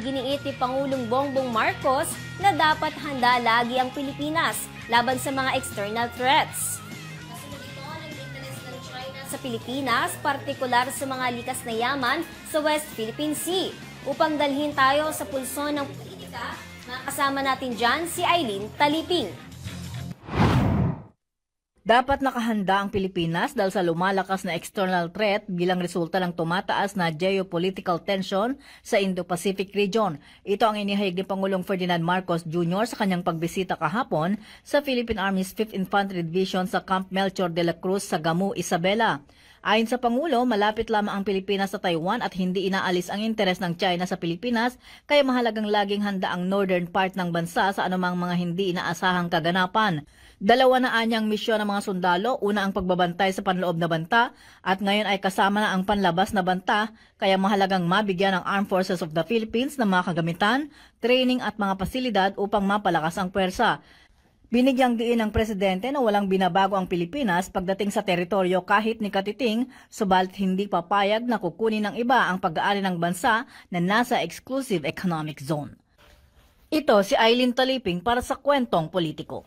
Iginiit ni Pangulong Bongbong Marcos na dapat handa lagi ang Pilipinas laban sa mga external threats. Sa Pilipinas, partikular sa mga likas na yaman sa West Philippine Sea. Upang dalhin tayo sa pulso ng politika, makasama natin dyan si Eileen Taliping. Dapat nakahanda ang Pilipinas dahil sa lumalakas na external threat bilang resulta ng tumataas na geopolitical tension sa Indo-Pacific region. Ito ang inihayag ni Pangulong Ferdinand Marcos Jr. sa kanyang pagbisita kahapon sa Philippine Army's 5th Infantry Division sa Camp Melchor de la Cruz sa Gamu, Isabela. Ayon sa Pangulo, malapit lamang ang Pilipinas sa Taiwan at hindi inaalis ang interes ng China sa Pilipinas kaya mahalagang laging handa ang northern part ng bansa sa anumang mga hindi inaasahang kaganapan. Dalawa na anyang misyon ng mga sundalo, una ang pagbabantay sa panloob na banta at ngayon ay kasama na ang panlabas na banta kaya mahalagang mabigyan ng Armed Forces of the Philippines ng mga kagamitan, training at mga pasilidad upang mapalakas ang pwersa. Binigyang diin ng presidente na walang binabago ang Pilipinas pagdating sa teritoryo kahit ni Katiting, subalit hindi papayag na kukunin ng iba ang pag-aari ng bansa na nasa exclusive economic zone. Ito si Eileen Taliping para sa Kwentong Politiko.